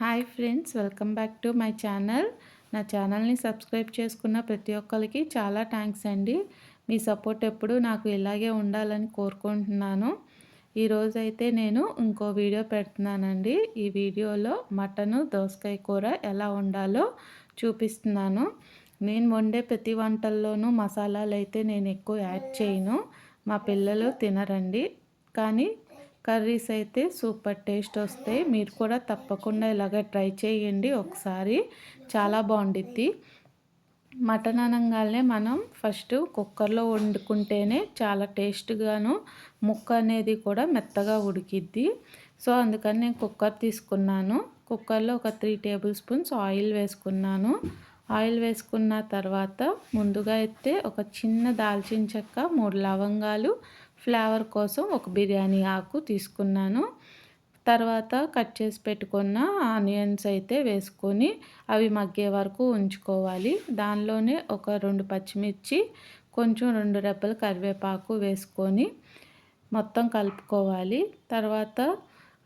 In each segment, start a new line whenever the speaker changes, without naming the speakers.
Hi friends welcome back to my channel. నా ఛానల్ని subscribe చేసుకున్న ప్రతి ఒక్కరికి చాలా థ్యాంక్స్ అండి. మీ సపోర్ట్ ఎప్పుడు నాకు ఇలాగే ఉండాలని కోరుకుంటున్నాను. ఈరోజైతే నేను ఇంకో వీడియో పెడుతున్నానండి. ఈ వీడియోలో మటను దోసకాయ కూర ఎలా ఉండాలో చూపిస్తున్నాను. నేను వండే ప్రతి వంటల్లోనూ మసాలాలు అయితే నేను ఎక్కువ యాడ్ చేయను. మా పిల్లలు తినరండి. కానీ కర్రీస్ అయితే సూపర్ టేస్ట్ వస్తాయి మీరు కూడా తప్పకుండా ఇలాగ ట్రై చేయండి ఒకసారి. చాలా బాగుండిద్ది మటన్ అనగానే మనం ఫస్ట్ కుక్కర్లో వండుకుంటేనే చాలా టేస్ట్గాను ముక్క అనేది కూడా మెత్తగా ఉడికిద్ది. సో అందుకని నేను కుక్కర్ తీసుకున్నాను. కుక్కర్లో ఒక త్రీ టేబుల్ స్పూన్స్ ఆయిల్ వేసుకున్నాను. ఆయిల్ వేసుకున్న తర్వాత ముందుగా అయితే ఒక చిన్న దాల్చిన చెక్క మూడు లవంగాలు ఫ్లేవర్ కోసం ఒక బిర్యానీ ఆకు తీసుకున్నాను. తర్వాత కట్ చేసి పెట్టుకున్న ఆనియన్స్ అయితే వేసుకొని అవి మగ్గే వరకు ఉంచుకోవాలి. దానిలోనే ఒక రెండు పచ్చిమిర్చి కొంచెం రెండు రెప్పలు కరివేపాకు వేసుకొని మొత్తం కలుపుకోవాలి. తర్వాత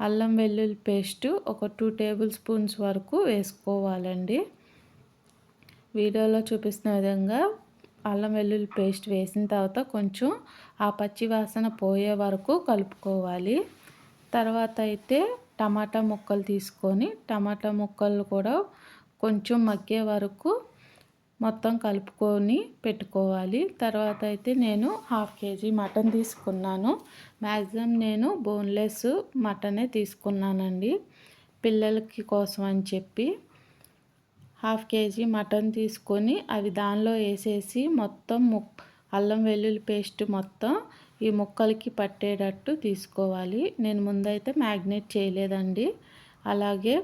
అల్లం వెల్లుల్లి పేస్టు ఒక టూ టేబుల్ స్పూన్స్ వరకు వేసుకోవాలండి. వీడియోలో చూపిస్తున్న విధంగా అల్లం వెల్లుల్లి పేస్ట్ వేసిన తర్వాత కొంచెం ఆ పచ్చి వాసన పోయే వరకు కలుపుకోవాలి. తర్వాత అయితే టమాటా ముక్కలు తీసుకొని టమాటా ముక్కలు కూడా కొంచెం మగ్గే వరకు మొత్తం కలుపుకొని పెట్టుకోవాలి. తర్వాత అయితే నేను హాఫ్ కేజీ మటన్ తీసుకున్నాను. మ్యాక్సిమం నేను బోన్లెస్ మటనే తీసుకున్నానండి. పిల్లలకి కోసం అని చెప్పి. హాఫ్ కేజీ మటన్ తీసుకొని అవి దానిలో వేసేసి మొత్తం ముక్ అల్లం వెల్లుల్లి పేస్ట్ మొత్తం ఈ ముక్కలకి పట్టేటట్టు తీసుకోవాలి. నేను ముందైతే మ్యాగ్నేట్ చేయలేదండి. అలాగే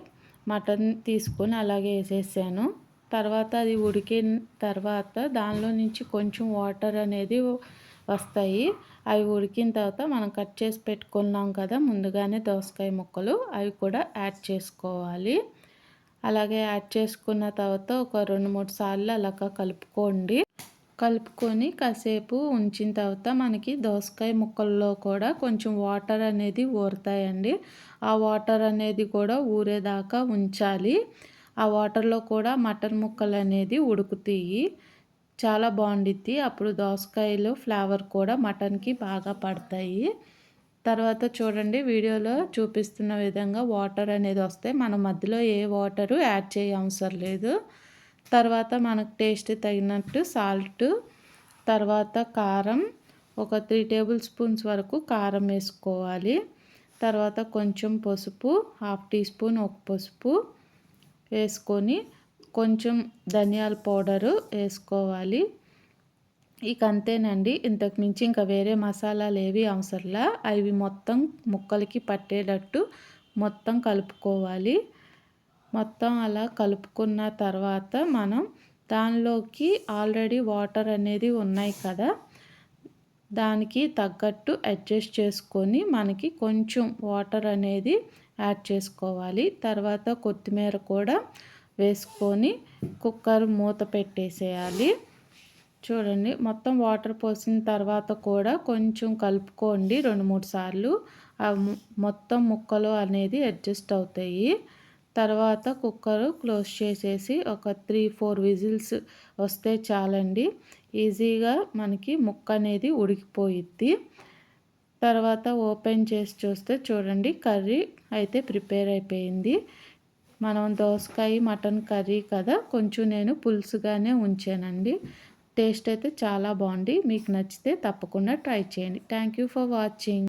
మటన్ తీసుకొని అలాగే వేసేసాను. తర్వాత అది ఉడికిన తర్వాత దానిలో నుంచి కొంచెం వాటర్ అనేది వస్తాయి. అవి ఉడికిన తర్వాత మనం కట్ చేసి పెట్టుకున్నాం కదా ముందుగానే దోసకాయ ముక్కలు అవి కూడా యాడ్ చేసుకోవాలి. అలాగే యాడ్ చేసుకున్న తర్వాత ఒక రెండు మూడు సార్లు అలాగా కలుపుకోండి. కలుపుకొని కాసేపు ఉంచిన తర్వాత మనకి దోసకాయ ముక్కల్లో కూడా కొంచెం వాటర్ అనేది ఊరుతాయండి. ఆ వాటర్ అనేది కూడా ఊరేదాకా ఉంచాలి. ఆ వాటర్లో కూడా మటన్ ముక్కలు అనేది ఉడుకుతాయి. చాలా బాగుండిద్ది. అప్పుడు దోసకాయలు ఫ్లేవర్ కూడా మటన్కి బాగా పడతాయి. తర్వాత చూడండి వీడియోలో చూపిస్తున్న విధంగా వాటర్ అనేది వస్తే మనం మధ్యలో ఏ వాటరు యాడ్ చేయ అవసరం లేదు. తర్వాత మనకు టేస్ట్ తగినట్టు సాల్ట్ తర్వాత కారం ఒక త్రీ టేబుల్ స్పూన్స్ వరకు కారం వేసుకోవాలి. తర్వాత కొంచెం పసుపు హాఫ్ టీ స్పూన్ ఒక పసుపు వేసుకొని కొంచెం ధనియాల పౌడరు వేసుకోవాలి. ఇక అంతేనండి. ఇంతకు మించి ఇంకా వేరే మసాలాలు ఏవి అవసరంలా. అవి మొత్తం ముక్కలకి పట్టేటట్టు మొత్తం కలుపుకోవాలి. మొత్తం అలా కలుపుకున్న తర్వాత మనం దానిలోకి ఆల్రెడీ వాటర్ అనేది ఉన్నాయి కదా దానికి తగ్గట్టు అడ్జస్ట్ చేసుకొని మనకి కొంచెం వాటర్ అనేది యాడ్ చేసుకోవాలి. తర్వాత కొత్తిమీర కూడా వేసుకొని కుక్కర్ మూత పెట్టేసేయాలి. చూడండి మొత్తం వాటర్ పోసిన తర్వాత కూడా కొంచెం కలుపుకోండి రెండు మూడు సార్లు. మొత్తం ముక్కలు అనేది అడ్జస్ట్ అవుతాయి. తర్వాత కుక్కర్ క్లోజ్ చేసేసి ఒక త్రీ ఫోర్ విజిల్స్ వస్తే చాలండి. ఈజీగా మనకి ముక్క అనేది ఉడికిపోయిద్ది. తర్వాత ఓపెన్ చేసి చూస్తే చూడండి కర్రీ అయితే ప్రిపేర్ అయిపోయింది. మనం దోసకాయ మటన్ కర్రీ కదా కొంచెం నేను పులుసుగానే ఉంచానండి. టేస్ట్ అయితే చాలా బాగుంది. మీకు నచ్చితే తప్పకుండా ట్రై చేయండి. Thank you for watching